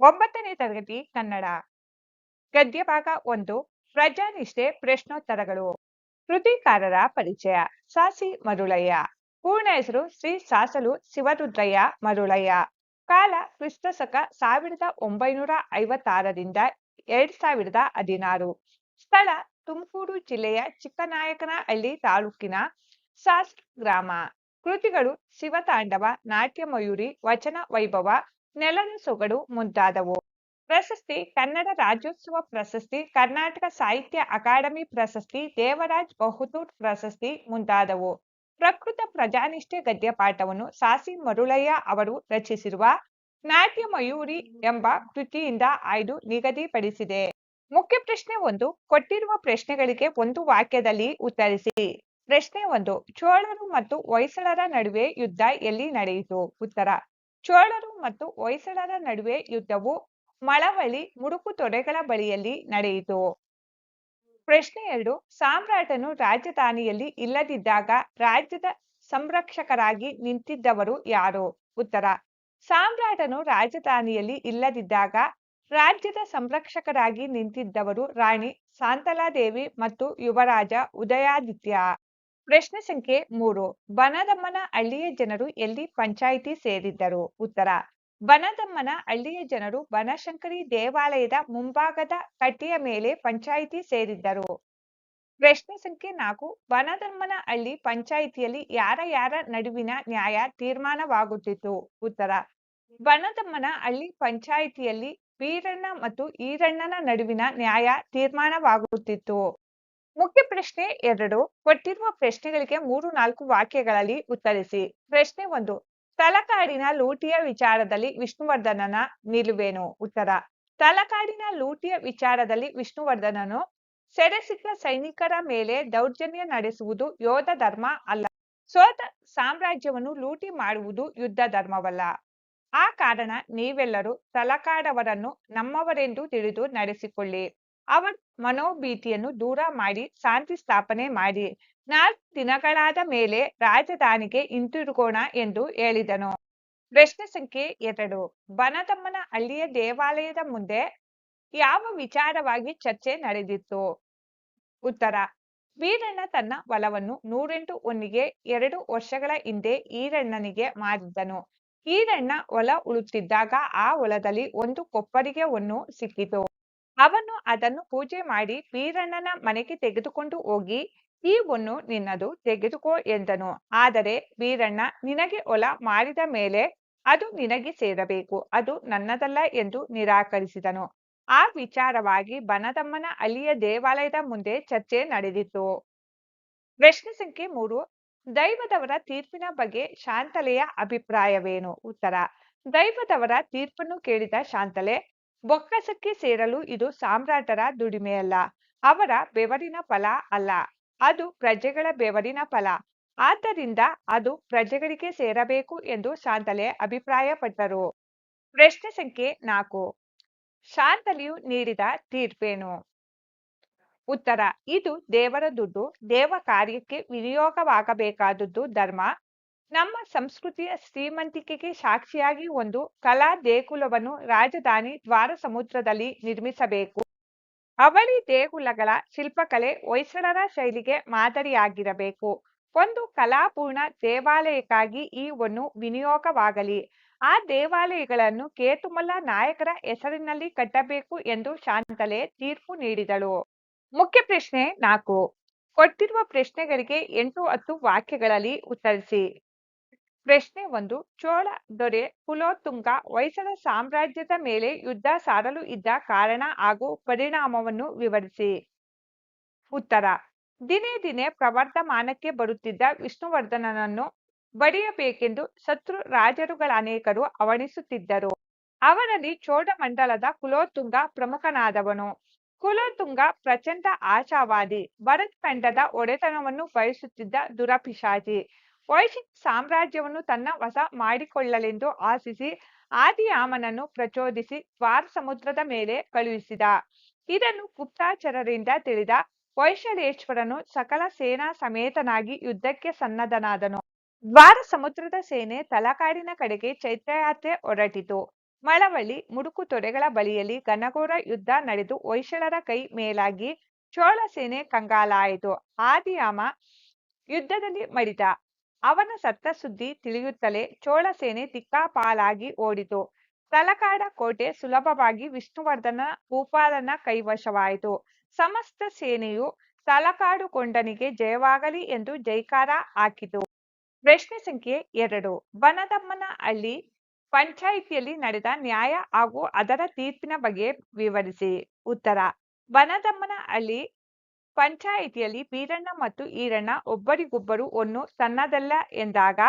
ಒಂಬತ್ತನೇ ತರಗತಿ ಕನ್ನಡ. ಗದ್ಯ ಭಾಗ ಒಂದು, ಪ್ರಜಾನಿಷ್ಠೆ ಪ್ರಶ್ನೋತ್ತರಗಳು. ಕೃತಿಕಾರರ ಪರಿಚಯ, ಸಾಸಿ ಮರುಳಯ್ಯ. ಪೂರ್ಣ ಹೆಸರು ಶ್ರೀ ಸಾಸಲು ಶಿವರುದ್ರಯ್ಯ ಮರುಳಯ್ಯ. ಕಾಲ ಕ್ರಿಸ್ತಶಕ ಸಾವಿರದ ಒಂಬೈನೂರ ಐವತ್ತಾರರಿಂದ ಎರಡ್ ಸಾವಿರದ ಹದಿನಾರು. ಸ್ಥಳ ತುಮಕೂರು ಜಿಲ್ಲೆಯ ಚಿಕ್ಕನಾಯಕನಹಳ್ಳಿ ತಾಲೂಕಿನ ಸಾಸ್ ಗ್ರಾಮ. ಕೃತಿಗಳು ಶಿವತಾಂಡವ ನಾಟ್ಯ ಮಯೂರಿ ವಚನ ವೈಭವ ನೆಲದ ಸೊಗಡು ಮುಂತಾದವು. ಪ್ರಶಸ್ತಿ ಕನ್ನಡ ರಾಜ್ಯೋತ್ಸವ ಪ್ರಶಸ್ತಿ, ಕರ್ನಾಟಕ ಸಾಹಿತ್ಯ ಅಕಾಡೆಮಿ ಪ್ರಶಸ್ತಿ, ದೇವರಾಜ್ ಬಹದ್ದೂರ್ ಪ್ರಶಸ್ತಿ ಮುಂತಾದವು. ಪ್ರಕೃತ ಪ್ರಜಾನಿಷ್ಠೆ ಗದ್ಯಪಾಠವನ್ನು ಸಾಸಿ ಮರುಳಯ್ಯ ಅವರು ರಚಿಸಿರುವ ನಾಟ್ಯ ಮಯೂರಿ ಎಂಬ ಕೃತಿಯಿಂದ ಆಯ್ದು ನಿಗದಿಪಡಿಸಿದೆ. ಮುಖ್ಯ ಪ್ರಶ್ನೆ ಒಂದು, ಕೊಟ್ಟಿರುವ ಪ್ರಶ್ನೆಗಳಿಗೆ ಒಂದು ವಾಕ್ಯದಲ್ಲಿ ಉತ್ತರಿಸಿ. ಪ್ರಶ್ನೆ ಒಂದು, ಚೋಳರು ಮತ್ತು ಹೊಯ್ಸಳರ ನಡುವೆ ಯುದ್ಧ ಎಲ್ಲಿ ನಡೆಯಿತು? ಉತ್ತರ ಚೋಳರು ಮತ್ತು ಹೊಯ್ಸಳರ ನಡುವೆ ಯುದ್ಧವು ಮಳವಳ್ಳಿ ಮುಡುಕು ತೊರೆಗಳ ಬಳಿಯಲ್ಲಿ ನಡೆಯಿತು. ಪ್ರಶ್ನೆ ಎರಡು, ಸಾಮ್ರಾಟನು ರಾಜಧಾನಿಯಲ್ಲಿ ಇಲ್ಲದಿದ್ದಾಗ ರಾಜ್ಯದ ಸಂರಕ್ಷಕರಾಗಿ ನಿಂತಿದ್ದವರು ಯಾರು? ಉತ್ತರ, ಸಾಮ್ರಾಟನು ರಾಜಧಾನಿಯಲ್ಲಿ ಇಲ್ಲದಿದ್ದಾಗ ರಾಜ್ಯದ ಸಂರಕ್ಷಕರಾಗಿ ನಿಂತಿದ್ದವರು ರಾಣಿ ಸಾಂತಲಾದೇವಿ ಮತ್ತು ಯುವರಾಜ ಉದಯಾದಿತ್ಯ. ಪ್ರಶ್ನೆ ಸಂಖ್ಯೆ ಮೂರು. ಬನದಮ್ಮನ ಹಳ್ಳಿಯ ಜನರು ಎಲ್ಲಿ ಪಂಚಾಯಿತಿ ಸೇರಿದ್ದರು? ಉತ್ತರ. ಬನದಮ್ಮನ ಹಳ್ಳಿಯ ಜನರು ಬನಶಂಕರಿ ದೇವಾಲಯದ ಮುಂಭಾಗದ ಕಟ್ಟಿಯ ಮೇಲೆ ಪಂಚಾಯಿತಿ ಸೇರಿದ್ದರು. ಪ್ರಶ್ನೆ ಸಂಖ್ಯೆ ನಾಲ್ಕು. ಬನದಮ್ಮನ ಹಳ್ಳಿ ಪಂಚಾಯಿತಿಯಲ್ಲಿ ಯಾರ ಯಾರ ನಡುವಿನ ನ್ಯಾಯ ತೀರ್ಮಾನವಾಗುತ್ತಿತ್ತು? ಉತ್ತರ. ಬನದಮ್ಮನ ಹಳ್ಳಿ ಪಂಚಾಯಿತಿಯಲ್ಲಿ ವೀರಣ್ಣ ಮತ್ತು ಈರಣ್ಣನ ನಡುವಿನ ನ್ಯಾಯ ತೀರ್ಮಾನವಾಗುತ್ತಿತ್ತು. ಮುಖ್ಯ ಪ್ರಶ್ನೆ ಎರಡು. ಕೊಟ್ಟಿರುವ ಪ್ರಶ್ನೆಗಳಿಗೆ ಮೂರು ನಾಲ್ಕು ವಾಕ್ಯಗಳಲ್ಲಿ ಉತ್ತರಿಸಿ. ಪ್ರಶ್ನೆ ಒಂದು. ತಲಕಾಡಿನ ಲೂಟಿಯ ವಿಚಾರದಲ್ಲಿ ವಿಷ್ಣುವರ್ಧನನ ನಿಲುವೇನು? ಉತ್ತರ. ತಲಕಾಡಿನ ಲೂಟಿಯ ವಿಚಾರದಲ್ಲಿ ವಿಷ್ಣುವರ್ಧನನು ಸೆರೆಸಿಕ್ಕ ಸೈನಿಕರ ಮೇಲೆ ದೌರ್ಜನ್ಯ ನಡೆಸುವುದು ಯೋಧ ಧರ್ಮ ಅಲ್ಲ. ಸೋತ ಸಾಮ್ರಾಜ್ಯವನ್ನು ಲೂಟಿ ಮಾಡುವುದು ಯುದ್ಧ ಧರ್ಮವಲ್ಲ. ಆ ಕಾರಣ ನೀವೆಲ್ಲರೂ ತಲಕಾಡವರನ್ನು ನಮ್ಮವರೆಂದು ತಿಳಿದು ನಡೆಸಿಕೊಳ್ಳಿ. ಅವರ ಮನೋಭೀತಿಯನ್ನು ದೂರ ಮಾಡಿ, ಶಾಂತಿ ಸ್ಥಾಪನೆ ಮಾಡಿ. ನಾಲ್ಕು ದಿನಗಳಾದ ಮೇಲೆ ರಾಜಧಾನಿಗೆ ಹಿಂತಿರುಗೋಣ ಎಂದು ಹೇಳಿದನು. ಪ್ರಶ್ನೆ ಸಂಖ್ಯೆ ಎರಡು. ಬನದಮ್ಮನ ಹಳ್ಳಿಯ ದೇವಾಲಯದ ಮುಂದೆ ಯಾವ ವಿಚಾರವಾಗಿ ಚರ್ಚೆ ನಡೆದಿತ್ತು? ಉತ್ತರ. ವೀರಣ್ಣ ತನ್ನ ಹೊಲವನ್ನು ನೂರೆಂಟು ಒನ್ನಿಗೆ ಎರಡು ವರ್ಷಗಳ ಹಿಂದೆ ಈರಣ್ಣನಿಗೆ ಮಾರಿದ್ದನು. ಈರಣ್ಣ ಹೊಲ ಉಳುತ್ತಿದ್ದಾಗ ಆ ಹೊಲದಲ್ಲಿ ಒಂದು ಕೊಪ್ಪರಿಗೆ ಒನ್ನು ಸಿಕ್ಕಿತು. ಅವನು ಅದನ್ನು ಪೂಜೆ ಮಾಡಿ ವೀರಣ್ಣನ ಮನೆಗೆ ತೆಗೆದುಕೊಂಡು ಹೋಗಿ ಈ ಹೊನ್ನು ನಿನ್ನದು ತೆಗೆದುಕೋ ಎಂದನು. ಆದರೆ ವೀರಣ್ಣ, ನಿನಗೆ ಒಲ ಮಾಡಿದ ಮೇಲೆ ಅದು ನಿನಗೆ ಸೇರಬೇಕು, ಅದು ನನ್ನದಲ್ಲ ಎಂದು ನಿರಾಕರಿಸಿದನು. ಆ ವಿಚಾರವಾಗಿ ಬನದಮ್ಮನ ಅಲ್ಲಿಯ ದೇವಾಲಯದ ಮುಂದೆ ಚರ್ಚೆ ನಡೆದಿತ್ತು. ಪ್ರಶ್ನೆ ಸಂಖ್ಯೆ ಮೂರು, ದೈವದವರ ತೀರ್ಪಿನ ಬಗ್ಗೆ ಶಾಂತಲೆಯ ಅಭಿಪ್ರಾಯವೇನು? ಉತ್ತರ, ದೈವದವರ ತೀರ್ಪನ್ನು ಕೇಳಿದ ಶಾಂತಲೆ ಬೊಕ್ಕಸಕ್ಕೆ ಸೇರಲು ಇದು ಸಾಮ್ರಾಟರ ದುಡಿಮೆಯಲ್ಲ, ಅವರ ಬೆವರಿನ ಫಲ ಅಲ್ಲ, ಅದು ಪ್ರಜೆಗಳ ಬೆವರಿನ ಫಲ. ಆದ್ದರಿಂದ ಅದು ಪ್ರಜೆಗಳಿಗೆ ಸೇರಬೇಕು ಎಂದು ಶಾಂತಲೆ ಅಭಿಪ್ರಾಯಪಟ್ಟರು. ಪ್ರಶ್ನೆ ಸಂಖ್ಯೆ ನಾಲ್ಕು. ಶಾಂತಲೆಯು ನೀಡಿದ ತೀರ್ಪೇನು? ಉತ್ತರ, ಇದು ದೇವರ ದುಡ್ಡು ದೇವ ಕಾರ್ಯಕ್ಕೆ ವಿನಿಯೋಗವಾಗಬೇಕಾದದ್ದು ಧರ್ಮ ನಮ್ಮ ಸಂಸ್ಕೃತಿಯ ಶ್ರೀಮಂತಿಕೆಗೆ ಸಾಕ್ಷಿಯಾಗಿ ಒಂದು ಕಲಾ ದೇಗುಲವನ್ನು ರಾಜಧಾನಿ ದ್ವಾರ ಸಮುದ್ರದಲ್ಲಿ ನಿರ್ಮಿಸಬೇಕು. ಅವಳಿ ದೇಗುಲಗಳ ಶಿಲ್ಪಕಲೆ ಹೊಯ್ಸಳರ ಶೈಲಿಗೆ ಮಾದರಿಯಾಗಿರಬೇಕು. ಒಂದು ಕಲಾಪೂರ್ಣ ದೇವಾಲಯಕ್ಕಾಗಿ ಈ ಒಂದು ವಿನಿಯೋಗವಾಗಲಿ. ಆ ದೇವಾಲಯಗಳನ್ನು ಕೇತುಮಲ್ಲ ನಾಯಕರ ಹೆಸರಿನಲ್ಲಿ ಕಟ್ಟಬೇಕು ಎಂದು ಶಾಂತಲೆ ತೀರ್ಪು ನೀಡಿದಳು. ಮುಖ್ಯ ಪ್ರಶ್ನೆ ನಾಲ್ಕು. ಕೊಟ್ಟಿರುವ ಪ್ರಶ್ನೆಗಳಿಗೆ ಎಂಟು ಹತ್ತು ವಾಕ್ಯಗಳಲ್ಲಿ ಉತ್ತರಿಸಿ. ಪ್ರಶ್ನೆ ಒಂದು, ಚೋಳ ದೊರೆ ಕುಲೋತ್ತುಂಗ ಹೊಯ್ಸಳ ಸಾಮ್ರಾಜ್ಯದ ಮೇಲೆ ಯುದ್ಧ ಸಾರಲು ಇದ್ದ ಕಾರಣ ಹಾಗೂ ಪರಿಣಾಮವನ್ನು ವಿವರಿಸಿ. ಉತ್ತರ, ದಿನೇ ದಿನೇ ಪ್ರವರ್ಧಮಾನಕ್ಕೆ ಬರುತ್ತಿದ್ದ ವಿಷ್ಣುವರ್ಧನನನ್ನು ಬಡಿಯಬೇಕೆಂದು ಶತ್ರು ರಾಜರುಗಳ ಅನೇಕರು ಅವಣಿಸುತ್ತಿದ್ದರು ಅವರಲ್ಲಿ ಚೋಳಮಂಡಲದ ಕುಲೋತ್ತುಂಗ ಪ್ರಮುಖನಾದವನು. ಕುಲೋತ್ತುಂಗ ಪ್ರಚಂಡ ಆಶಾವಾದಿ ಭರತ್ ಖಂಡದ ಒಡೆತನವನ್ನು ಬಯಸುತ್ತಿದ್ದ ದುರಪಿಶಾಚಿ ಹೊಯ್ಸಳ ಸಾಮ್ರಾಜ್ಯವನ್ನು ತನ್ನ ವಶ ಮಾಡಿಕೊಳ್ಳಲೆಂದು ಆಶಿಸಿ ಆದಿಯಾಮನನ್ನು ಪ್ರಚೋದಿಸಿ ದ್ವಾರ ಸಮುದ್ರದ ಮೇಲೆ ಕಳುಹಿಸಿದ. ಇದನ್ನು ಗುಪ್ತಾಚರರಿಂದ ತಿಳಿದ ವೈಶಲೇಶ್ವರನು ಸಕಲ ಸೇನಾ ಸಮೇತನಾಗಿ ಯುದ್ಧಕ್ಕೆ ಸನ್ನದ್ಧನಾದನು. ದ್ವಾರ ಸಮುದ್ರದ ಸೇನೆ ತಲಕಾಡಿನ ಕಡೆಗೆ ಚೈತ್ರಯಾತ್ರೆ ಹೊರಟಿತು. ಮಳವಳ್ಳಿ, ಮುಡುಕು ತೊರೆಗಳ ಬಳಿಯಲ್ಲಿ ಘನಘೋರ ಯುದ್ಧ ನಡೆದು ವೈಶಳರ ಕೈ ಮೇಲಾಗಿ ಚೋಳ ಸೇನೆ ಕಂಗಾಲಾಯಿತು. ಆದಿಯಾಮ ಯುದ್ಧದಲ್ಲಿ ಮಡಿದ ಅವನ ಸತ್ತ ಸುದ್ದಿ ತಿಳಿಯುತ್ತಲೇ ಚೋಳ ಸೇನೆ ದಿಕ್ಕಾಪಾಲಾಗಿ ಓಡಿತು. ತಲಕಾಡ ಕೋಟೆ ಸುಲಭವಾಗಿ ವಿಷ್ಣುವರ್ಧನ ಭೂಪಾಲನ ಕೈವಶವಾಯಿತು. ಸಮಸ್ತ ಸೇನೆಯು ತಲಕಾಡು ಕೊಂಡನಿಗೆ ಜಯವಾಗಲಿ ಎಂದು ಜೈಕಾರ ಹಾಕಿತು. ಪ್ರಶ್ನೆ ಸಂಖ್ಯೆ ಎರಡು. ಬನದಮ್ಮನ ಹಳ್ಳಿ ಪಂಚಾಯಿತಿಯಲ್ಲಿ ನಡೆದ ನ್ಯಾಯ ಹಾಗೂ ಅದರ ತೀರ್ಪಿನ ಬಗ್ಗೆ ವಿವರಿಸಿ. ಉತ್ತರ. ಬನದಮ್ಮನ ಹಳ್ಳಿ ಪಂಚಾಯಿತಿಯಲ್ಲಿ ಬೀರಣ್ಣ ಮತ್ತು ಈರಣ್ಣ ಒಬ್ಬರಿಗೊಬ್ಬರು ಒನ್ನು ತನ್ನದಲ್ಲ ಎಂದಾಗ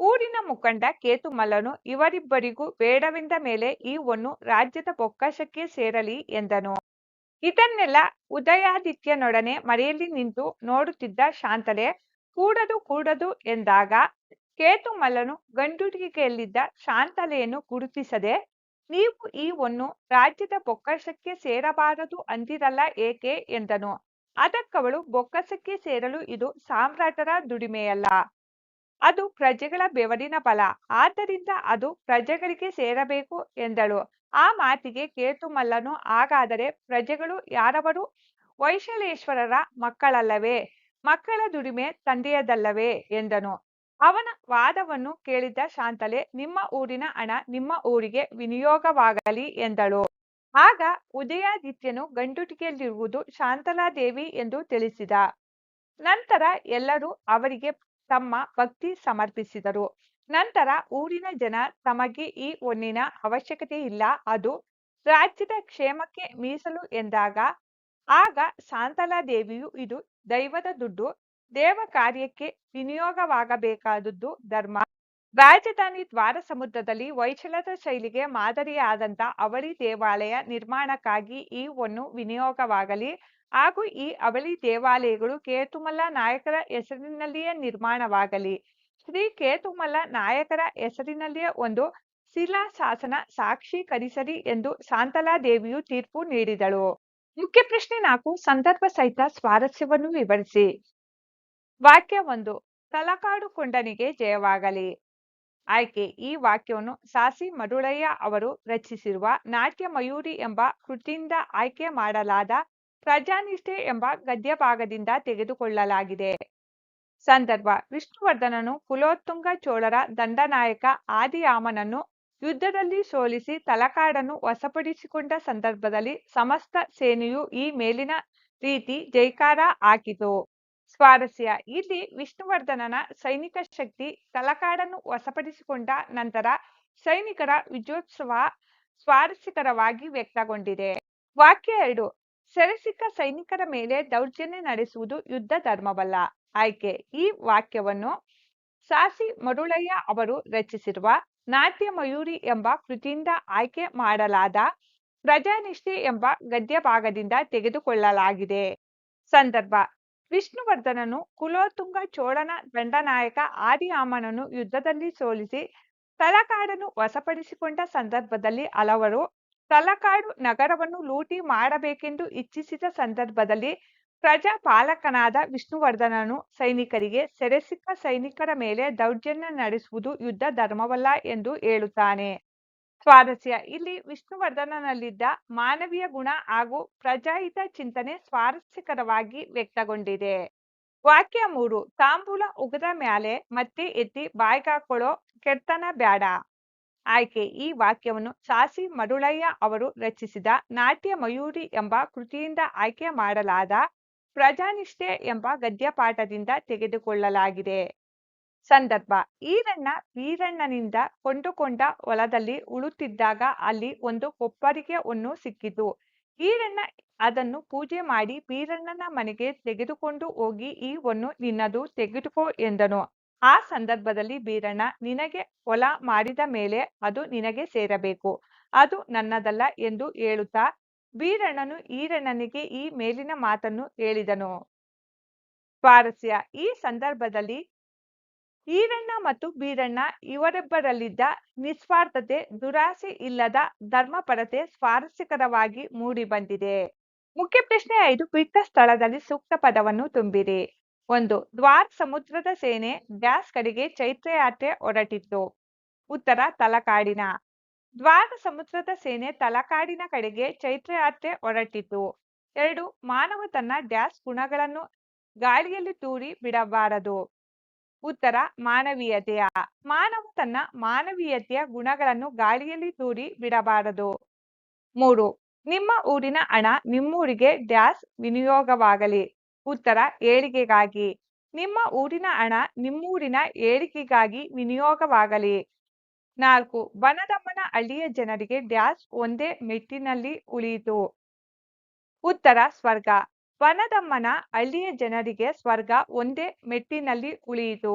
ಊರಿನ ಮುಖಂಡ ಕೇತುಮಲ್ಲನು ಇವರಿಬ್ಬರಿಗೂ ಬೇಡವೆಂದ ಮೇಲೆ ಈ ಒನ್ನು ರಾಜ್ಯದ ಬೊಕ್ಕಸಕ್ಕೆ ಸೇರಲಿ ಎಂದನು. ಇದನ್ನೆಲ್ಲ ಉದಯಾದಿತ್ಯನೊಡನೆ ಮರೆಯಲ್ಲಿ ನಿಂತು ನೋಡುತ್ತಿದ್ದ ಶಾಂತಲೆ ಕೂಡದು ಕೂಡದು ಎಂದಾಗ ಕೇತುಮಲ್ಲನು ಗಂಡುಡಿಗೆಯಲ್ಲಿದ್ದ ಶಾಂತಲೆಯನ್ನು ಗುರುತಿಸದೆ, ನೀವು ಈ ಒನ್ನು ರಾಜ್ಯದ ಬೊಕ್ಕಸಕ್ಕೆ ಸೇರಬಾರದು ಅಂದಿರಲ್ಲ ಏಕೆ? ಎಂದನು. ಅದಕ್ಕವಳು ಬೊಕ್ಕಸಕ್ಕೆ ಸೇರಲು ಇದು ಸಾಮ್ರಾಟರ ದುಡಿಮೆಯಲ್ಲ. ಅದು ಪ್ರಜೆಗಳ ಬೆವರಿನ ಫಲ ಆದ್ದರಿಂದ ಅದು ಪ್ರಜೆಗಳಿಗೆ ಸೇರಬೇಕು ಎಂದಳು. ಆ ಮಾತಿಗೆ ಕೇತುಮಲ್ಲನು ಹಾಗಾದರೆ ಪ್ರಜೆಗಳು ಯಾರವರು? ವೈಶಲೇಶ್ವರರ ಮಕ್ಕಳಲ್ಲವೇ? ಮಕ್ಕಳ ದುಡಿಮೆ ತಂದೆಯದಲ್ಲವೇ? ಎಂದನು. ಅವನ ವಾದವನ್ನು ಕೇಳಿದ್ದ ಶಾಂತಲೆ, ನಿಮ್ಮ ಊರಿನ ಹಣ ನಿಮ್ಮ ಊರಿಗೆ ವಿನಿಯೋಗವಾಗಲಿ ಎಂದಳು. ಆಗ ಉದಯಾದಿತ್ಯನು ಗಂಡುಟಿಗೆಯಲ್ಲಿರುವುದು ಶಾಂತಲಾದೇವಿ ಎಂದು ತಿಳಿಸಿದ. ನಂತರ ಎಲ್ಲರೂ ಅವರಿಗೆ ತಮ್ಮ ಭಕ್ತಿ ಸಮರ್ಪಿಸಿದರು. ನಂತರ ಊರಿನ ಜನ ತಮಗೆ ಈ ಒನ್ನಿನ ಅವಶ್ಯಕತೆ ಇಲ್ಲ, ಅದು ರಾಜ್ಯದ ಕ್ಷೇಮಕ್ಕೆ ಮೀಸಲು ಎಂದಾಗ, ಆಗ ಶಾಂತಲಾದೇವಿಯು ಇದು ದೈವದ ದುಡ್ಡು ದೇವ ಕಾರ್ಯಕ್ಕೆ ವಿನಿಯೋಗವಾಗಬೇಕಾದದ್ದು ಧರ್ಮ. ರಾಜಧಾನಿ ದ್ವಾರ ಸಮುದ್ರದಲ್ಲಿ ಹೊಯ್ಸಳರ ಶೈಲಿಗೆ ಮಾದರಿಯಾದಂಥ ಅವಳಿ ದೇವಾಲಯ ನಿರ್ಮಾಣಕ್ಕಾಗಿ ಈ ಒಂದು ವಿನಿಯೋಗವಾಗಲಿ ಹಾಗೂ ಈ ಅವಳಿ ದೇವಾಲಯಗಳು ಕೇತುಮಲ್ಲ ನಾಯಕರ ಹೆಸರಿನಲ್ಲಿಯೇ ನಿರ್ಮಾಣವಾಗಲಿ. ಶ್ರೀ ಕೇತುಮಲ್ಲ ನಾಯಕರ ಹೆಸರಿನಲ್ಲಿಯೇ ಒಂದು ಶಿಲಾ ಶಿಲಾಶಾಸನ ಸಾಕ್ಷೀಕರಿಸಲಿ ಎಂದು ಶಾಂತಲಾದೇವಿಯು ತೀರ್ಪು ನೀಡಿದಳು. ಮುಖ್ಯ ಪ್ರಶ್ನೆ ನಾಲ್ಕು, ಸಂದರ್ಭ ಸಹಿತ ಸ್ವಾರಸ್ಯವನ್ನು ವಿವರಿಸಿ. ವಾಕ್ಯ ಒಂದು, ತಲಕಾಡು ಕೊಂಡನಿಗೆ ಜಯವಾಗಲಿ. ಆಯ್ಕೆ ಈ ವಾಕ್ಯವನ್ನು ಸಾಸಿ ಮರುಳಯ್ಯ ಅವರು ರಚಿಸಿರುವ ನಾಟ್ಯ ಮಯೂರಿ ಎಂಬ ಕೃತಿಯಿಂದ ಆಯ್ಕೆ ಮಾಡಲಾದ ಪ್ರಜಾನಿಷ್ಠೆ ಎಂಬ ಗದ್ಯಭಾಗದಿಂದ ತೆಗೆದುಕೊಳ್ಳಲಾಗಿದೆ. ಸಂದರ್ಭ, ವಿಷ್ಣುವರ್ಧನನು ಕುಲೋತ್ತುಂಗ ಚೋಳರ ದಂಡನಾಯಕ ಆದಿಯಾಮನನ್ನು ಯುದ್ಧದಲ್ಲಿ ಸೋಲಿಸಿ ತಲಕಾಡನ್ನು ವಶಪಡಿಸಿಕೊಂಡ ಸಂದರ್ಭದಲ್ಲಿ ಸಮಸ್ತ ಸೇನೆಯು ಈ ಮೇಲಿನ ರೀತಿ ಜೈಕಾರ ಹಾಕಿತು. ಸ್ವಾರಸ್ಯ. ಇಲ್ಲಿ ವಿಷ್ಣುವರ್ಧನನ ಸೈನಿಕ ಶಕ್ತಿ ತಲಕಾಡನ್ನು ವಶಪಡಿಸಿಕೊಂಡ ನಂತರ ಸೈನಿಕರ ವಿಜಯೋತ್ಸವ ಸ್ವಾರಸ್ಯಕರವಾಗಿ ವ್ಯಕ್ತಗೊಂಡಿದೆ. ವಾಕ್ಯ ಎರಡು ಸೆರೆಸಿಕ್ಕ ಸೈನಿಕರ ಮೇಲೆ ದೌರ್ಜನ್ಯ ನಡೆಸುವುದು ಯುದ್ಧ ಧರ್ಮವಲ್ಲ. ಆಯ್ಕೆ, ಈ ವಾಕ್ಯವನ್ನು ಸಾಸಿ ಮರುಳಯ್ಯ ಅವರು ರಚಿಸಿರುವ ನಾಟ್ಯ ಮಯೂರಿ ಎಂಬ ಕೃತಿಯಿಂದ ಆಯ್ಕೆ ಮಾಡಲಾದ ಪ್ರಜಾನಿಷ್ಠೆ ಎಂಬ ಗದ್ಯ ಭಾಗದಿಂದ ತೆಗೆದುಕೊಳ್ಳಲಾಗಿದೆ. ಸಂದರ್ಭ ವಿಷ್ಣುವರ್ಧನನು ಕುಲೋತುಂಗ ಚೋಳನ ದಂಡನಾಯಕ ಆದಿಯಾಮನನ್ನು ಯುದ್ಧದಲ್ಲಿ ಸೋಲಿಸಿ ತಲಕಾಡನ್ನು ವಶಪಡಿಸಿಕೊಂಡ ಸಂದರ್ಭದಲ್ಲಿ ಹಲವರು ತಲಕಾಡು ನಗರವನ್ನು ಲೂಟಿ ಮಾಡಬೇಕೆಂದು ಇಚ್ಛಿಸಿದ ಸಂದರ್ಭದಲ್ಲಿ ಪ್ರಜಾಪಾಲಕನಾದ ವಿಷ್ಣುವರ್ಧನನು ಸೈನಿಕರಿಗೆ ಸೆರೆಸಿಕ್ಕ ಸೈನಿಕರ ಮೇಲೆ ದೌರ್ಜನ್ಯ ನಡೆಸುವುದು ಯುದ್ಧ ಧರ್ಮವಲ್ಲ ಎಂದು ಹೇಳುತ್ತಾನೆ. ಸ್ವಾರಸ್ಯ. ಇಲ್ಲಿ ವಿಷ್ಣುವರ್ಧನನಲ್ಲಿದ್ದ ಮಾನವೀಯ ಗುಣ ಹಾಗೂ ಪ್ರಜಾಹಿತ ಚಿಂತನೆ ಸ್ವಾರಸ್ಯಕರವಾಗಿ ವ್ಯಕ್ತಗೊಂಡಿದೆ. ವಾಕ್ಯ ಮೂರು, ತಾಂಬೂಲ ಉಗದ ಮ್ಯಾಲೆ ಮತ್ತೆ ಎತ್ತಿ ಬಾಯ್ಗಾಕೊಳ್ಳೋ ಕೆಡ್ತನ ಬ್ಯಾಡ. ಆಯ್ಕೆ, ಈ ವಾಕ್ಯವನ್ನು ಸಾಸಿ ಮರುಳಯ್ಯ ಅವರು ರಚಿಸಿದ ನಾಟ್ಯ ಮಯೂರಿ ಎಂಬ ಕೃತಿಯಿಂದ ಆಯ್ಕೆ ಮಾಡಲಾದ ಪ್ರಜಾನಿಷ್ಠೆ ಎಂಬ ಗದ್ಯಪಾಠದಿಂದ ತೆಗೆದುಕೊಳ್ಳಲಾಗಿದೆ. ಸಂದರ್ಭ. ಈರಣ್ಣ ವೀರಣ್ಣನಿಂದ ಕೊಂಡುಕೊಂಡ ಹೊಲದಲ್ಲಿ ಉಳುತ್ತಿದ್ದಾಗ ಅಲ್ಲಿ ಒಂದು ಕೊಪ್ಪರಿಗೆ ಒನ್ನು ಸಿಕ್ಕಿತು. ಈರಣ್ಣ ಅದನ್ನು ಪೂಜೆ ಮಾಡಿ ವೀರಣ್ಣನ ಮನೆಗೆ ತೆಗೆದುಕೊಂಡು ಹೋಗಿ ಈ ಹೊನ್ನು ನಿನ್ನದು ತೆಗೆದುಕೋ ಎಂದನು. ಆ ಸಂದರ್ಭದಲ್ಲಿ ವೀರಣ್ಣ, ನಿನಗೆ ಹೊಲ ಮಾಡಿದ ಮೇಲೆ ಅದು ನಿನಗೆ ಸೇರಬೇಕು. ಅದು ನನ್ನದಲ್ಲ ಎಂದು ಹೇಳುತ್ತಾ? ವೀರಣ್ಣನು ಈರಣ್ಣನಿಗೆ ಈ ಮೇಲಿನ ಮಾತನ್ನು ಹೇಳಿದನು. ಸ್ವಾರಸ್ಯ. ಈ ಸಂದರ್ಭದಲ್ಲಿ ಈರಣ್ಣ ಮತ್ತು ಬೀರಣ್ಣ ಇವರಿಬ್ಬರಲ್ಲಿದ್ದ ನಿಸ್ವಾರ್ಥತೆ, ದುರಾಸೆ ಇಲ್ಲದ ಧರ್ಮಪರತೆ ಸ್ವಾರಸ್ಯಕರವಾಗಿ ಮೂಡಿಬಂದಿದೆ. ಮುಖ್ಯ ಪ್ರಶ್ನೆ ಐದು ಬಿಟ್ಟ ಸ್ಥಳದಲ್ಲಿ ಸೂಕ್ತ ಪದವನ್ನು ತುಂಬಿರಿ. ಒಂದು, ದ್ವಾರ್ ಸಮುದ್ರದ ಸೇನೆ ಡ್ಯಾಸ್ ಕಡೆಗೆ ಚೈತ್ರಯಾತ್ರೆ ಹೊರಟಿತ್ತು. ಉತ್ತರ, ತಲಕಾಡಿನ. ದ್ವಾರ ಸಮುದ್ರದ ಸೇನೆ ತಲಕಾಡಿನ ಕಡೆಗೆ ಚೈತ್ರಯಾತ್ರೆ ಹೊರಟಿತು ಎರಡು, ಮಾನವ ತನ್ನ ಡ್ಯಾಸ್ ಗುಣಗಳನ್ನು ಗಾಳಿಯಲ್ಲಿ ತೂರಿ ಬಿಡಬಾರದು. ಉತ್ತರ, ಮಾನವೀಯತೆಯ. ಮಾನವ ತನ್ನ ಮಾನವೀಯತೆಯ ಗುಣಗಳನ್ನು ಗಾಳಿಯಲ್ಲಿ ತೂರಿ ಬಿಡಬಾರದು. ಮೂರು, ನಿಮ್ಮ ಊರಿನ ಹಣ ನಿಮ್ಮೂರಿಗೆ ಡ್ಯಾಸ್ ವಿನಿಯೋಗವಾಗಲಿ. ಉತ್ತರ, ಏಳಿಗೆಗಾಗಿ. ನಿಮ್ಮ ಊರಿನ ಹಣ ನಿಮ್ಮೂರಿನ ಏಳಿಗೆಗಾಗಿ ವಿನಿಯೋಗವಾಗಲಿ. ನಾಲ್ಕು ಬನದಮ್ಮನ ಹಳ್ಳಿಯ ಜನರಿಗೆ ಡ್ಯಾಸ್ ಒಂದೇ ಮೆಟ್ಟಿನಲ್ಲಿ ಉಳಿಯಿತು. ಉತ್ತರ, ಸ್ವರ್ಗ. ಬನದಮ್ಮನ ಹಳ್ಳಿಯ ಜನರಿಗೆ ಸ್ವರ್ಗ ಒಂದೇ ಮೆಟ್ಟಿನಲ್ಲಿ ಉಳಿಯಿತು.